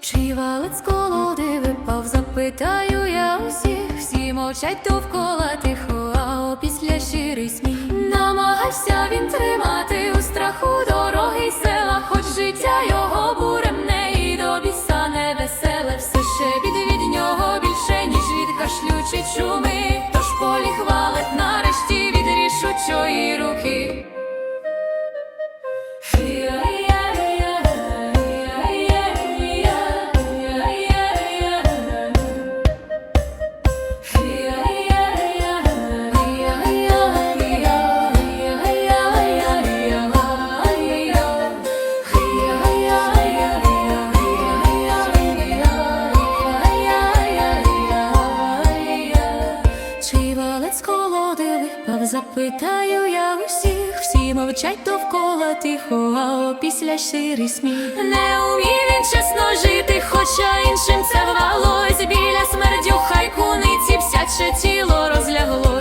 Чий валець колоди випав, запитаю я усіх, всі мовчать довкола тихо, а опісля щирий сміх. Намагався він тримати у страху дороги й села, хоч життя його буремне і до біса невеселе, все ще від від нього більше, ніж від кашлю чи чуми. Випав, запитаю я усіх, всі мовчать довкола тихо, а після щирий сміх. Не умів він чесно жити, хоча іншим це вдалось. Біля смердю хай куниці всяче тіло розляглось.